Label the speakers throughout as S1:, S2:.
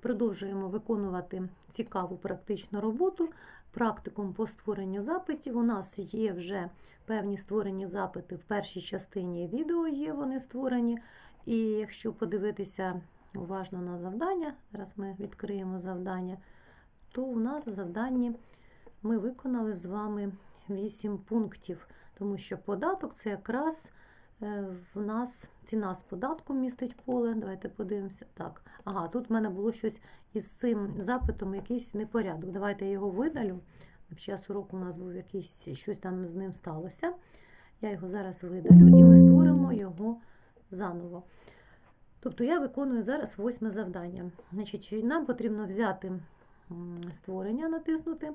S1: Продовжуємо виконувати цікаву практичну роботу. Практикум по створенню запитів. У нас є вже певні створені запити в першій частині відео є вони створені. І якщо подивитися уважно на завдання, зараз ми відкриємо завдання, то у нас в завданні ми виконали з вами 8 пунктів, тому що податок це якраз в нас ціна з податком містить поле. Давайте подивимося. Так, ага, тут в мене було щось із цим запитом, якийсь непорядок. Давайте я його видалю. Під час уроку у нас був якийсь щось там з ним сталося. Я його зараз видалю і ми створимо його заново. Тобто я виконую зараз восьме завдання. Значить, Нам потрібно взяти створення, натиснути,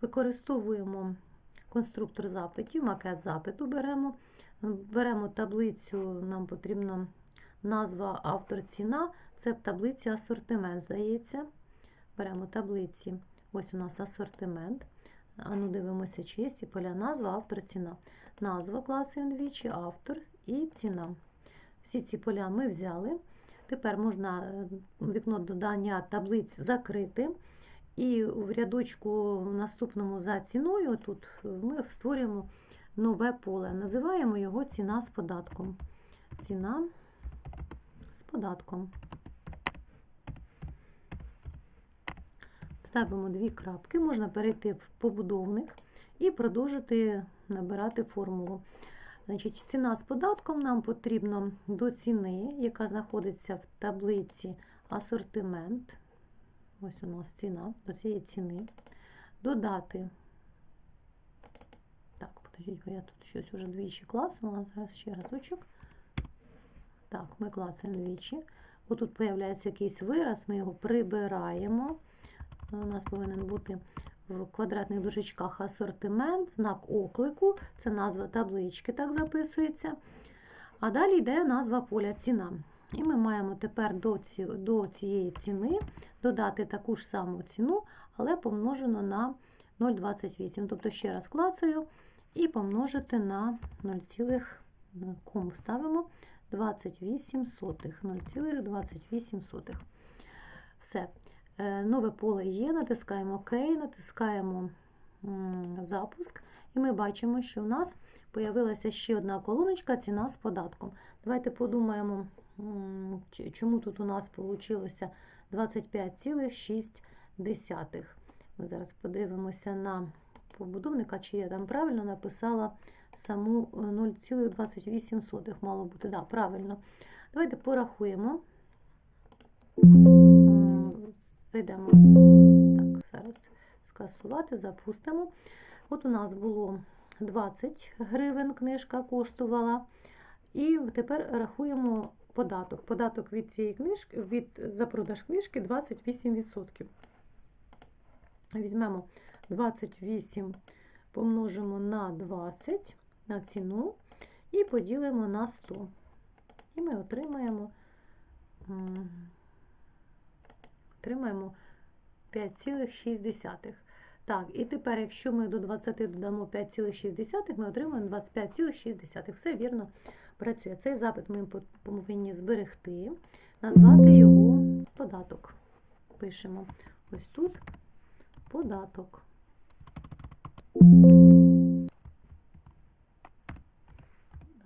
S1: використовуємо конструктор запитів, макет запиту беремо. Беремо таблицю, нам потрібно назва автор ціна, це в таблиці асортимент, здається. Беремо таблиці, ось у нас асортимент. А ну дивимося, чи є ці поля назва, автор, ціна. Назва клацаємо двічі, автор і ціна. Всі ці поля ми взяли. Тепер можна е, вікно додання таблиць закрити. І в рядочку наступному за ціною тут ми створюємо нове поле. Називаємо його ціна з податком. Ціна з податком. Ставимо дві крапки, можна перейти в побудовник і продовжити набирати формулу. Значить, Ціна з податком нам потрібно до ціни, яка знаходиться в таблиці асортимент. Ось у нас ціна до цієї ціни. Додати. Так, подождіть, бо я тут щось вже двічі класнула. Зараз ще разочок. Так, ми клацаємо двічі. Отут з'являється якийсь вираз, ми його прибираємо. У нас повинен бути в квадратних дужечках асортимент, знак оклику, це назва таблички, так записується. А далі йде назва поля ціна. І ми маємо тепер до, ці, до цієї ціни додати таку ж саму ціну, але помножену на 0,28. Тобто, ще раз клацаю і помножити на 0, кому ставимо 28 сотих. 0,28 сотих. Все. Нове поле є, натискаємо ОК, натискаємо запуск, і ми бачимо, що у нас з'явилася ще одна колоночка ціна з податком. Давайте подумаємо, чому тут у нас вийшло 25,6. Ми зараз подивимося на побудовника, чи я там правильно написала саму 0,28 мало бути. Да, правильно. Давайте порахуємо. Зайдемо так, зараз скасувати, запустимо. От у нас було 20 гривень книжка коштувала. І тепер рахуємо податок. Податок від цієї книжки, від за продаж книжки 28%. Візьмемо 28, помножимо на 20 на ціну і поділимо на 100. І ми отримаємо. Отримаємо 5,6. Так, і тепер, якщо ми до 20 додамо 5,6, ми отримаємо 25,6. Все вірно працює. Цей запит ми повинні зберегти, назвати його податок. Пишемо ось тут податок.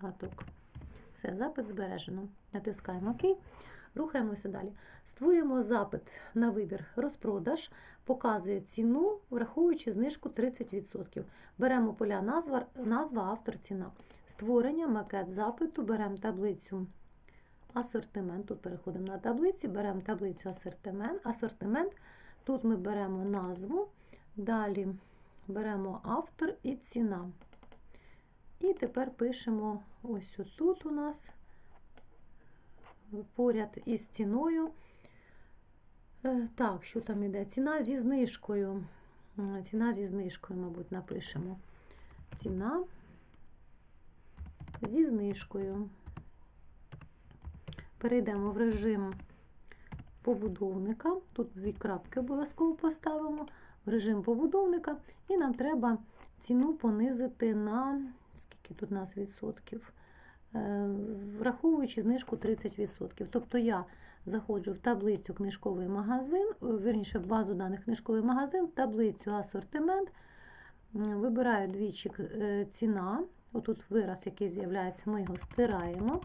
S1: Податок. Все, запит збережено. Натискаємо ОК. Рухаємося далі. Створюємо запит на вибір розпродаж, показує ціну, враховуючи знижку 30%. Беремо поля назва, назва автор, ціна. Створення, макет запиту, беремо таблицю асортимент. Тут переходимо на таблиці, беремо таблицю асортимент. асортимент. Тут ми беремо назву, далі беремо автор і ціна. І тепер пишемо ось тут у нас поряд із ціною. Так, що там іде? Ціна зі знижкою. Ціна зі знижкою, мабуть, напишемо. Ціна зі знижкою. Перейдемо в режим побудовника. Тут дві крапки обов'язково поставимо. В режим побудовника, і нам треба ціну понизити на скільки тут у нас відсотків? враховуючи знижку 30%. Тобто я заходжу в таблицю книжковий магазин, е, вірніше в базу даних книжковий магазин, таблицю асортимент. Вибираю двічі е, ціна. Отут вираз, який з'являється, ми його стираємо.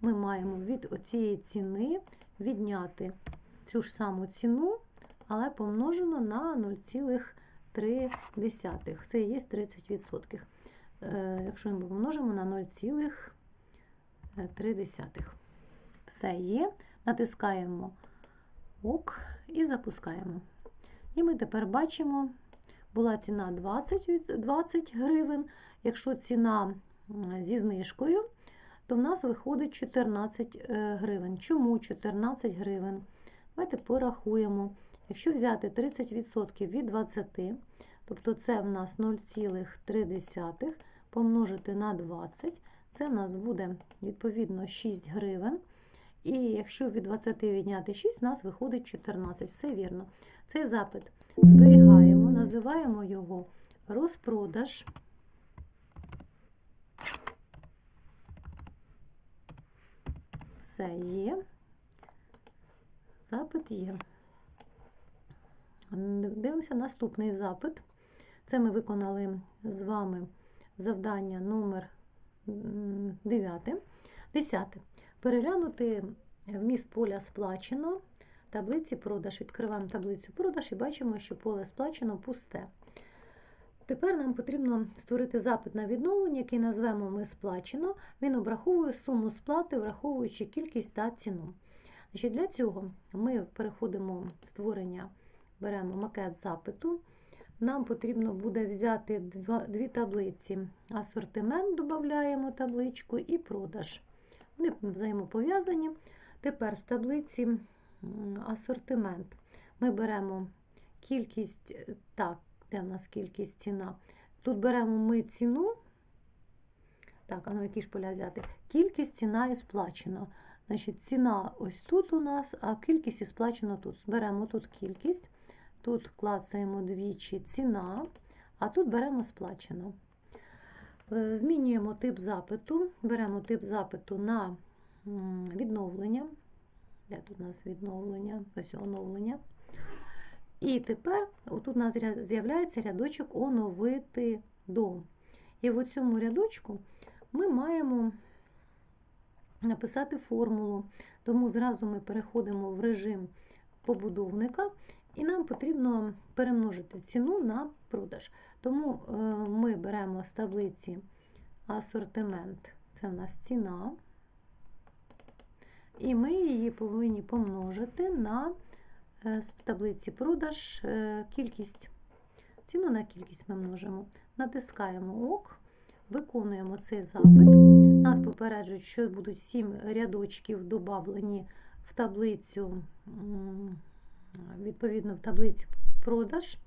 S1: Ми маємо від оцієї ціни відняти цю ж саму ціну, але помножено на 0,3. Це і є 30%. Е, Якщо ми помножимо на 0,3. Все є. Натискаємо ОК і запускаємо. І ми тепер бачимо, була ціна 20, 20 гривень. Якщо ціна зі знижкою, то в нас виходить 14 е, гривень. Чому 14 гривень? Давайте порахуємо. Якщо взяти 30% від 20, тобто це в нас 0,3 помножити на 20, це в нас буде відповідно 6 гривень. І якщо від 20 відняти 6, у нас виходить 14. Все вірно. Цей запит зберігаємо, називаємо його розпродаж. Все є. Запит є. Дивимося наступний запит. Це ми виконали з вами завдання номер 9. 10. Переглянути вміст поля сплачено. Таблиці продаж. Відкриваємо таблицю продаж і бачимо, що поле сплачено пусте. Тепер нам потрібно створити запит на відновлення, який назвемо ми сплачено. Він обраховує суму сплати, враховуючи кількість та ціну. Значить, Для цього ми переходимо в створення, беремо макет запиту. Нам потрібно буде взяти дві таблиці. Асортимент додаємо табличку і продаж. Вони взаємопов'язані. Тепер з таблиці асортимент ми беремо кількість, е, так, де в нас кількість ціна. Тут беремо ми ціну. Так, а ну які ж поля взяти? Кількість ціна і сплачено. Значить, ціна ось тут у нас, а кількість і сплачено тут. Беремо тут кількість, тут клацаємо двічі ціна, а тут беремо сплачено. Е, Змінюємо тип запиту, беремо тип запиту на відновлення. Де тут у нас відновлення? Ось оновлення. І тепер отут у нас з'являється рядочок оновити до. І в цьому рядочку ми маємо написати формулу. Тому зразу ми переходимо в режим побудовника, і нам потрібно перемножити ціну на продаж. Тому е, ми беремо з таблиці асортимент, це в нас ціна, і ми її повинні помножити на е, з таблиці продаж е, кількість. Ціну на кількість ми множимо. Натискаємо ОК, виконуємо цей запит. Нас попереджують, що будуть 7 рядочків додавлені в таблицю, відповідно, в таблиці продаж.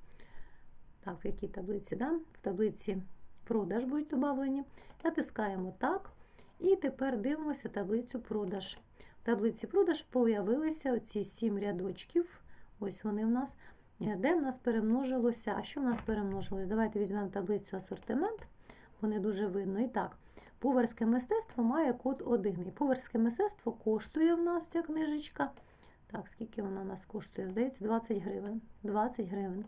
S1: Так, в якій таблиці? Да? В таблиці продаж будуть додавлені. Натискаємо так. І тепер дивимося таблицю продаж. Таблиці продаж появилися оці 7 рядочків. Ось вони в нас. Е, Де в нас перемножилося? А що в нас перемножилось? Давайте візьмемо таблицю асортимент, бо не дуже видно. І так, Поварське мистецтво має код 1. І поварське мистецтво коштує в нас ця книжечка. Так, скільки вона у нас коштує? Здається, 20 гривень. 20 гривень.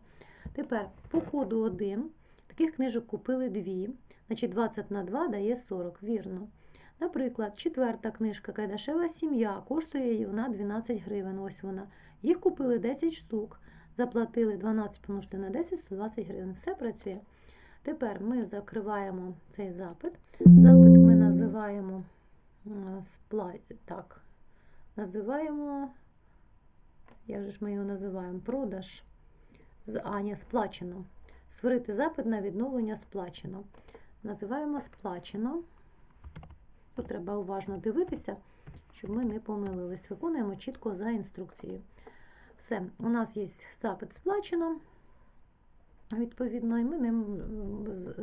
S1: Тепер по коду 1 таких книжок купили 2. Значить, 20 на 2 дає 40. Вірно. Наприклад, четверта книжка Кайдашева сім'я коштує її вона 12 гривень. Ось вона. Їх купили 10 штук. Заплатили 12 помножити на 10, 120 гривень. Все працює. Тепер ми закриваємо цей запит. Запит ми називаємо спла... так, називаємо, як же ж ми його називаємо? Продаж. З- А, ні, сплачено. Створити запит на відновлення сплачено. Називаємо сплачено. Тут треба уважно дивитися, щоб ми не помилились. Виконуємо чітко за інструкцією. Все, у нас є запит сплачено. Відповідно, і ми ним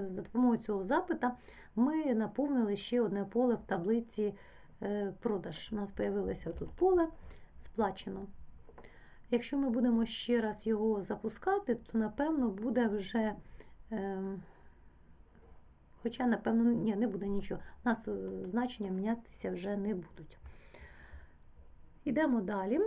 S1: за допомогою цього запита ми наповнили ще одне поле в таблиці е, продаж. У нас з'явилося тут поле сплачено. Якщо ми будемо ще раз його запускати, то напевно буде вже. Хоча, напевно, ні, не буде нічого. У нас е, значення мінятися вже не будуть. Йдемо далі.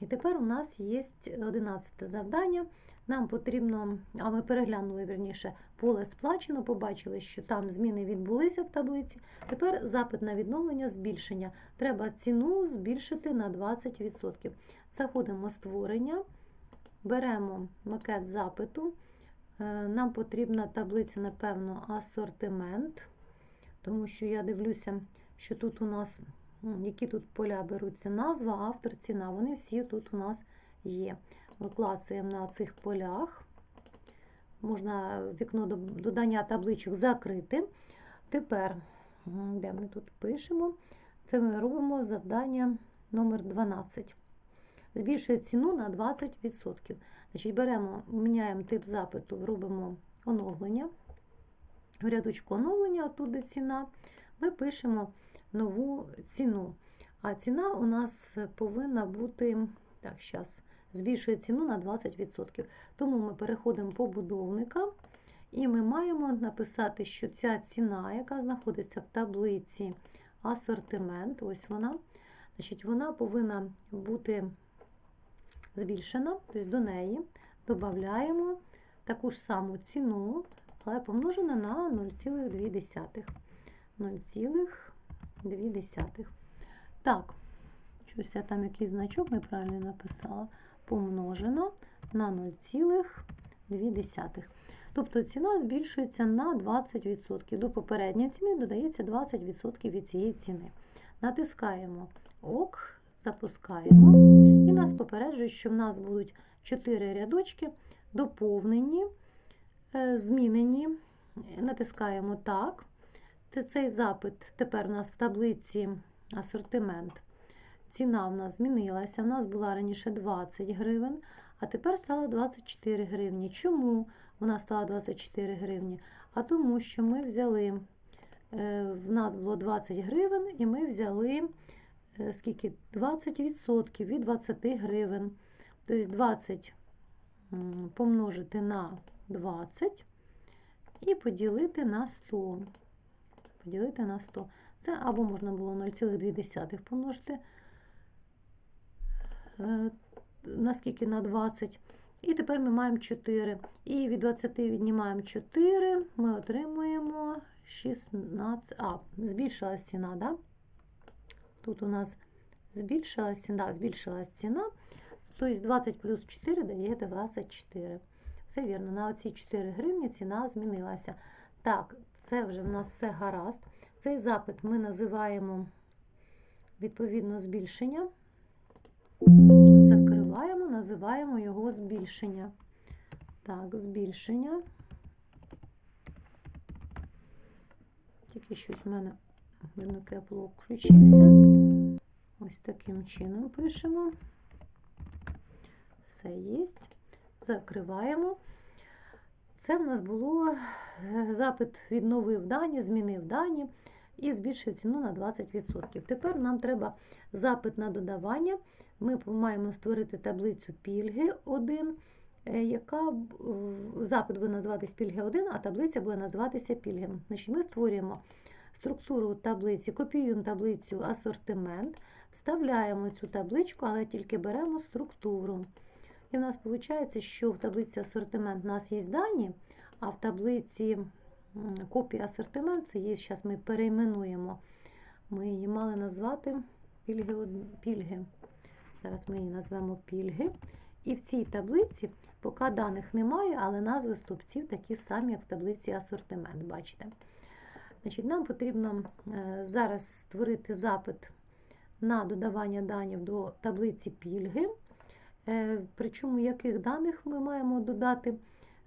S1: І тепер у нас є 11 завдання. Нам потрібно, а ми переглянули вірніше, поле сплачено, побачили, що там зміни відбулися в таблиці. Тепер запит на відновлення збільшення. Треба ціну збільшити на 20%. Заходимо створення, беремо макет запиту. Е, Нам потрібна таблиця, напевно, асортимент, тому що я дивлюся, що тут у нас, які тут поля беруться, назва, автор, ціна. Вони всі тут у нас є. Виклацуємо на цих полях. Можна вікно додання табличок закрити. Тепер, де ми тут пишемо, це ми робимо завдання номер 12. Збільшує ціну на 20%. Значить, беремо, міняємо тип запиту, робимо оновлення. В рядочку оновлення, отут ціна, ми пишемо нову ціну. А ціна у нас повинна бути, так, зараз, збільшує ціну на 20%. Тому ми переходимо по будовникам і ми маємо написати, що ця ціна, яка знаходиться в таблиці асортимент, ось вона, значить, вона повинна бути збільшена, тобто до неї додаємо таку ж саму ціну, але помножена на 0,2. 0,2. Так, щось я там якийсь значок неправильно написала. Помножено на 0,2. Тобто ціна збільшується на 20%. До попередньої ціни додається 20% від цієї ціни. Натискаємо ОК, запускаємо. Нас попереджують, що в нас будуть 4 рядочки доповнені, е, змінені. Натискаємо так. Це цей запит тепер у нас в таблиці асортимент. Ціна в нас змінилася. У нас була раніше 20 гривень, а тепер стало 24 гривні. Чому вона стала 24 гривні? А тому, що ми взяли, е, в нас було 20 гривень, і ми взяли скільки? 20% від 20 гривень. Тобто 20 помножити на 20 і поділити на 100. Поділити на 100. Це або можна було 0,2 помножити е, наскільки на 20. І тепер ми маємо 4. І від 20 віднімаємо 4, ми отримуємо 16. А, збільшилась ціна, да? Тут у нас збільшилась ціна, збільшилась ціна. Тобто 20 плюс 4 дає 24. Все вірно, на оці 4 гривні ціна змінилася. Так, це вже в нас все гаразд. Цей запит ми називаємо відповідно збільшення. Закриваємо, називаємо його збільшення. Так, збільшення. Тільки щось в мене видно, кеплок включився. Ось таким чином пишемо. Все є. Закриваємо. Це в нас було е, запит відновив дані, змінив дані і збільшив ціну на 20%. Тепер нам треба запит на додавання. Ми маємо створити таблицю пільги 1, яка запит буде називатись пільги 1, а таблиця буде називатися пільги. Значить, ми створюємо структуру таблиці, копіюємо таблицю асортимент, вставляємо цю табличку, але тільки беремо структуру. І в нас виходить, що в таблиці асортимент у нас є дані, а в таблиці копія асортимент, це є, зараз ми перейменуємо. Ми її мали назвати пільги. пільги. Зараз ми її назвемо пільги. І в цій таблиці поки даних немає, але назви стовпців такі самі, як в таблиці асортимент. Бачите? Значить, Нам потрібно е, зараз створити запит на додавання даних до таблиці пільги. Е, Причому яких даних ми маємо додати?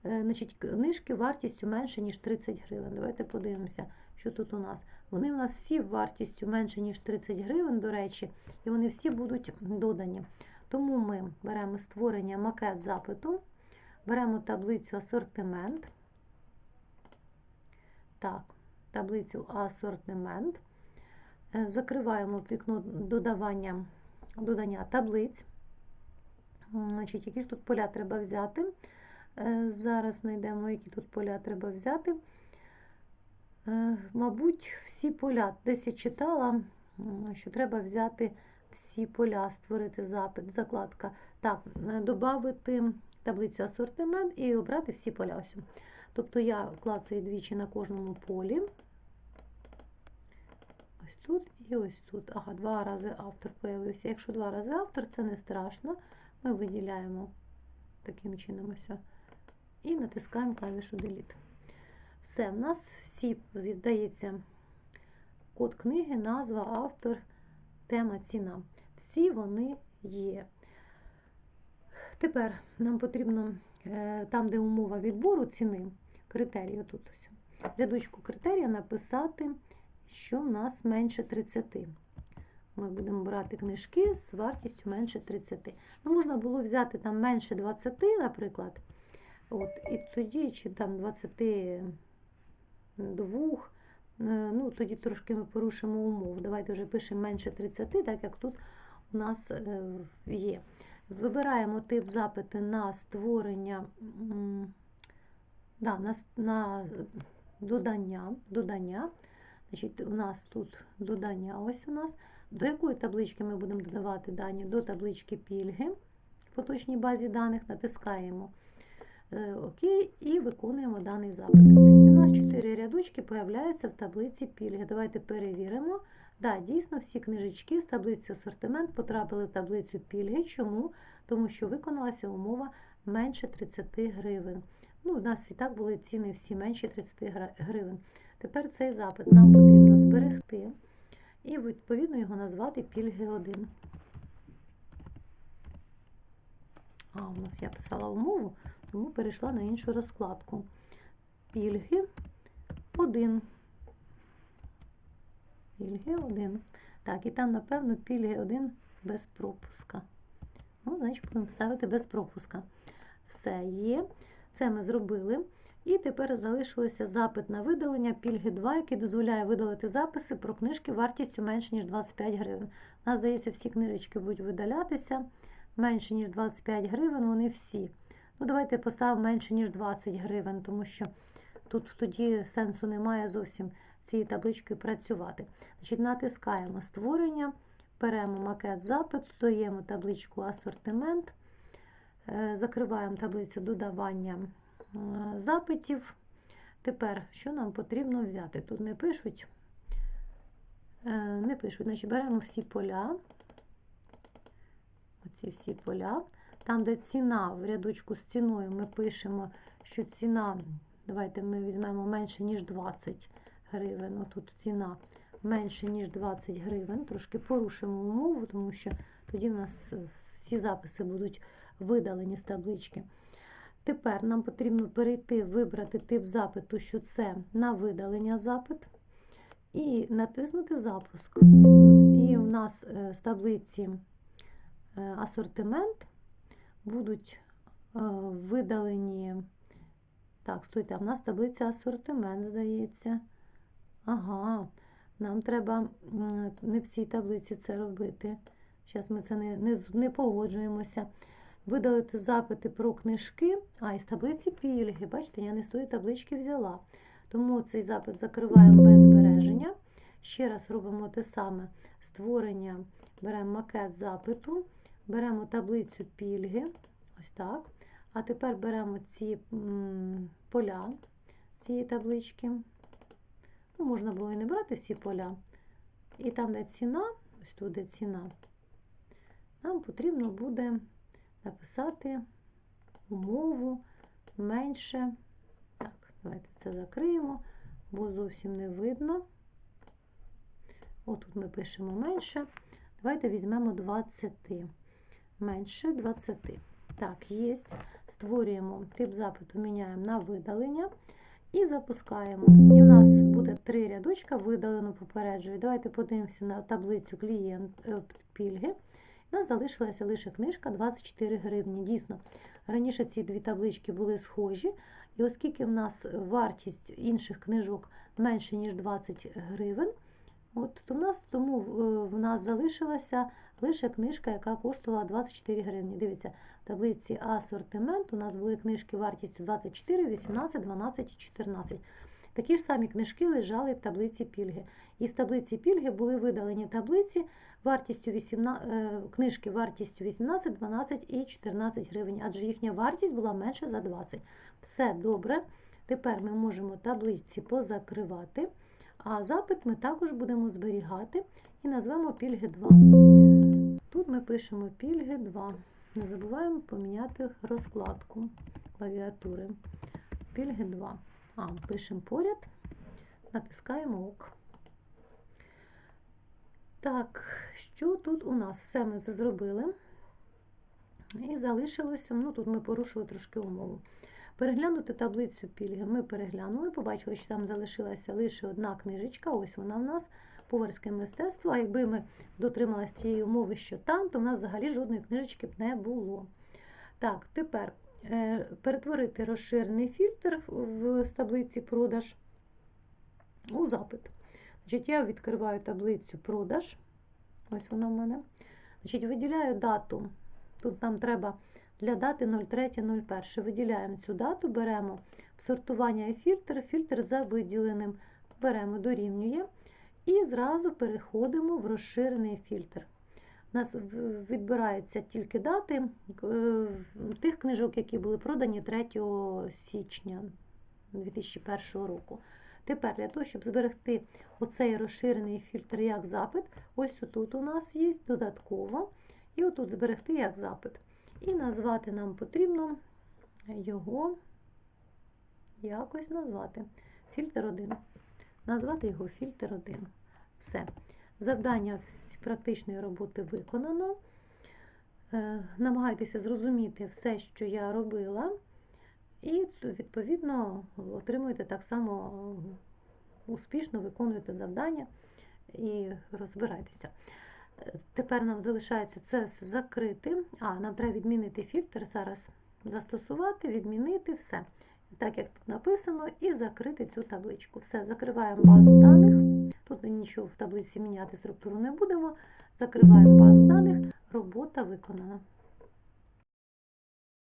S1: Е, Значить, книжки вартістю менше, ніж 30 гривень. Давайте подивимося, що тут у нас. Вони у нас всі вартістю менше, ніж 30 гривень, до речі, і вони всі будуть додані. Тому ми беремо створення макет запиту, беремо таблицю асортимент. Так, таблицю асортимент. Е, Закриваємо вікно додавання, додання таблиць. Значить, які ж тут поля треба взяти? Е, Зараз знайдемо, які тут поля треба взяти. Е, Мабуть, всі поля. Десь я читала, що треба взяти всі поля, створити запит, закладка. Так, додати таблицю асортимент і обрати всі поля. Ось. Тобто я клацаю двічі на кожному полі. Ось тут і ось тут. Ага, два рази автор появився. Якщо два рази автор, це не страшно. Ми виділяємо таким чином ось. І натискаємо клавішу Delete. Все, в нас всі здається код книги, назва, автор, тема, ціна. Всі вони є. Тепер нам потрібно е, там, де умова відбору ціни, критерії, тут рядочку критерія написати, що в нас менше 30. Ми будемо брати книжки з вартістю менше 30. Ну, Можна було взяти там менше 20, наприклад. От, І тоді, чи там 22, ну, тоді трошки ми порушимо умову. Давайте вже пишемо менше 30, так як тут у нас е, є. Вибираємо тип запити на створення, да, на, на додання. додання. Значить, У нас тут додання, ось у нас. До якої таблички ми будемо додавати дані? До таблички пільги в поточній базі даних натискаємо ОК і виконуємо даний запит. І у нас 4 рядочки появляються в таблиці пільги. Давайте перевіримо. Да, дійсно, всі книжечки з таблиці асортимент потрапили в таблицю пільги. Чому? Тому що виконалася умова менше 30 гривень. Ну, У нас і так були ціни всі менші 30 гривень. Тепер цей запит нам потрібно зберегти і, відповідно, його назвати пільги 1. А, у нас я писала умову, тому перейшла на іншу розкладку. Пільги 1. Пільги 1. Так, і там, напевно, пільги 1 без пропуска. Ну, значить, будемо ставити без пропуска. Все є. Це ми зробили. І тепер залишилося запит на видалення пільги 2, який дозволяє видалити записи про книжки вартістю менше, ніж 25 гривень. У нас, здається, всі книжечки будуть видалятися. Менше, ніж 25 гривень, вони всі. Ну, Давайте поставимо менше, ніж 20 гривень, тому що тут тоді сенсу немає зовсім цією табличкою працювати. Значить, Натискаємо створення, беремо макет запиту, додаємо табличку асортимент, е, закриваємо таблицю додавання запитів. Тепер, що нам потрібно взяти? Тут не пишуть, е, не пишуть, значить беремо всі поля, оці всі поля. Там, де ціна в рядочку з ціною, ми пишемо, що ціна, давайте ми візьмемо менше, ніж 20 гривень. Отут ціна менше, ніж 20 гривень. Трошки порушимо умову, тому що тоді в нас всі записи будуть видалені з таблички. Тепер нам потрібно перейти, вибрати тип запиту, що це на видалення запит, і натиснути запуск. І в нас з таблиці асортимент будуть видалені. Так, стойте, а в нас таблиця асортимент, здається. Ага, нам треба не в цій таблиці це робити. Зараз ми це не, не, не погоджуємося. Видалити запити про книжки, а із таблиці пільги. Бачите, я не з тої таблички взяла. Тому цей запит закриваємо без збереження. Ще раз робимо те саме створення, беремо макет запиту, беремо таблицю пільги. Ось так. А тепер беремо ці поля цієї таблички. Ну, Можна було і не брати всі поля. І там, де ціна, ось тут де ціна, нам потрібно буде написати умову менше. Так, давайте це закриємо, бо зовсім не видно. Отут ми пишемо менше. Давайте візьмемо 20. Менше 20. Так, є. Створюємо тип запиту, міняємо на видалення. І запускаємо. І в нас буде три рядочка, видалено попереджую. Давайте подивимося на таблицю клієнт е, пільги. У нас залишилася лише книжка 24 гривні. Дійсно, раніше ці дві таблички були схожі. І оскільки в нас вартість інших книжок менше, ніж 20 гривень, от, то в нас, тому в нас залишилася лише книжка, яка коштувала 24 гривні. Дивіться, в таблиці асортимент у нас були книжки вартістю 24, 18, 12 і 14. Такі ж самі книжки лежали в таблиці пільги. І з таблиці пільги були видалені таблиці, вартістю 18, е, книжки вартістю 18, 12 і 14 гривень, адже їхня вартість була менше за 20. Все добре. Тепер ми можемо таблиці позакривати, а запит ми також будемо зберігати і назвемо пільги 2. Тут ми пишемо пільги 2. Не забуваємо поміняти розкладку клавіатури. Пільги 2. А, пишемо поряд, натискаємо ОК. Так, що тут у нас? Все ми зробили. І залишилося, ну тут ми порушили трошки умову. Переглянути таблицю пільги ми переглянули, побачили, що там залишилася лише одна книжечка, ось вона в нас, поварське мистецтво. А якби ми дотрималися цієї умови, що там, то в нас взагалі жодної книжечки б не було. Так, тепер е, перетворити розширений фільтр в таблиці продаж у запит. Значить, я відкриваю таблицю продаж. Ось вона в мене. Значить, виділяю дату. Тут нам треба для дати 03.01. Виділяємо цю дату, беремо в сортування і фільтр, фільтр за виділеним. Беремо, дорівнює. І зразу переходимо в розширений фільтр. У нас відбираються тільки дати е, тих книжок, які були продані 3 січня 2001 року. Тепер для того, щоб зберегти оцей розширений фільтр як запит, ось тут у нас є додатково, і отут зберегти як запит. І назвати нам потрібно його якось назвати. Фільтр 1. Назвати його фільтр 1. Все. Завдання з практичної роботи виконано. Е, Намагайтеся зрозуміти все, що я робила, і, відповідно, отримуєте так само успішно виконуєте завдання і розбирайтеся. Тепер нам залишається це все закрити. А, нам треба відмінити фільтр, зараз застосувати, відмінити все. Так, як тут написано, і закрити цю табличку. Все, закриваємо базу даних. Тут нічого в таблиці міняти структуру не будемо. Закриваємо базу даних. Робота виконана.